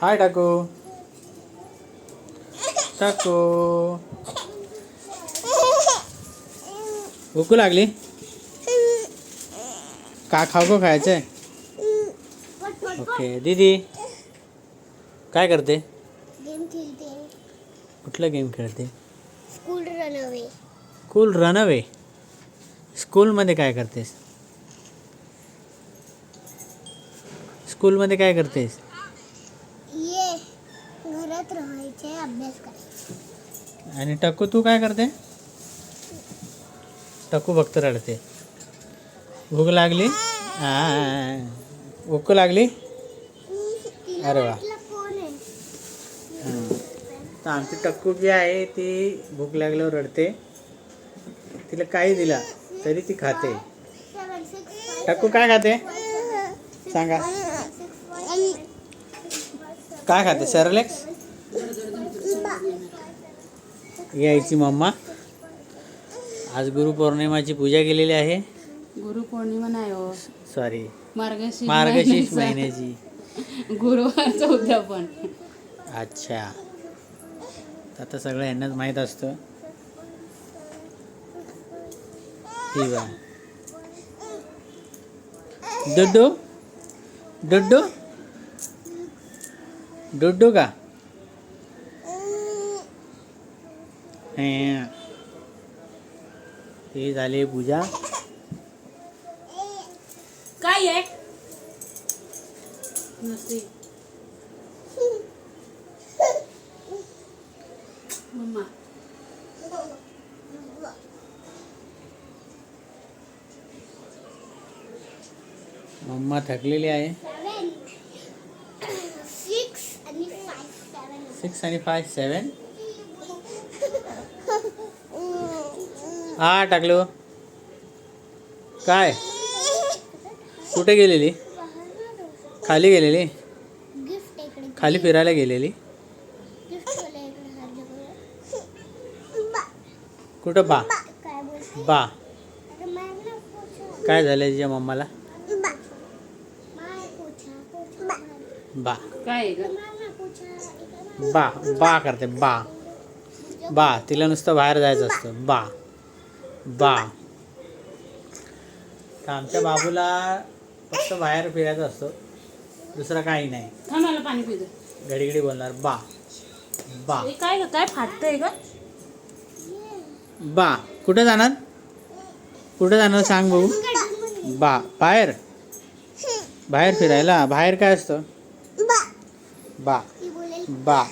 हाय टाकू टाकू भूक लागली? का खाऊ को खायचंय? ओके दीदी. काय करते? गेम खेळते. कुठलं गेम खेळते? School run away school run away स्कूलमध्ये काय करतेस? स्कूलमध्ये काय करतेस? अभ्यास करायचे आणि टक्कू तू काय करते? टक्कू फक्त रडते. भूक लागली? भूक लागली? अरे वा. तर आमची टक्कू जी आहे ती भूक लागल्यावर रडते. तिला काही दिला तरी ती खाते. टक्कू काय खाते? सांगा. काय खाते? सेरलेक्स यायची मम्मा. आज गुरुपौर्णिमाची पूजा केलेली आहे. गुरुपौर्णिमा नाही हो. सॉरी मार्गशीर्ष मार्गशीर्ष महिन्याचा. महिन्याची. गुरुवारचं उद्यापन. अच्छा. आता सगळं यांनाच माहीत असतं. आहे डुड्डू डुड्डू डुड्डू का? हे. ही झाली पूजा। काय आहे? नसते. मम्मा. मम्मा थकलेली आहे. सिक्स आणि फाय सेवन हा टाकलो काय? कुठे गेलेली? खाली गेलेली? खाली फिरायला गेलेली? कुठं बा? बा. काय झालं तिच्या मम्माला? बा. काय बा. बा करते बा. बा. तिला नुसतं बाहेर जायचं असतं. बा. बा तर आमच्या बाबूला फक्त बाहेर फिरायचं असतं. दुसरं काही नाही. मला पाणी घडी घडी बोलणार. बा. बा. हे काय ग? काय फाटतंय ग? बा. कुठं जाणार? कुठं जाणार सांग बघू. बा. बाहेर. बाहेर फिरायला. बाहेर काय असतं? बा. बा. ती बोलेल बा.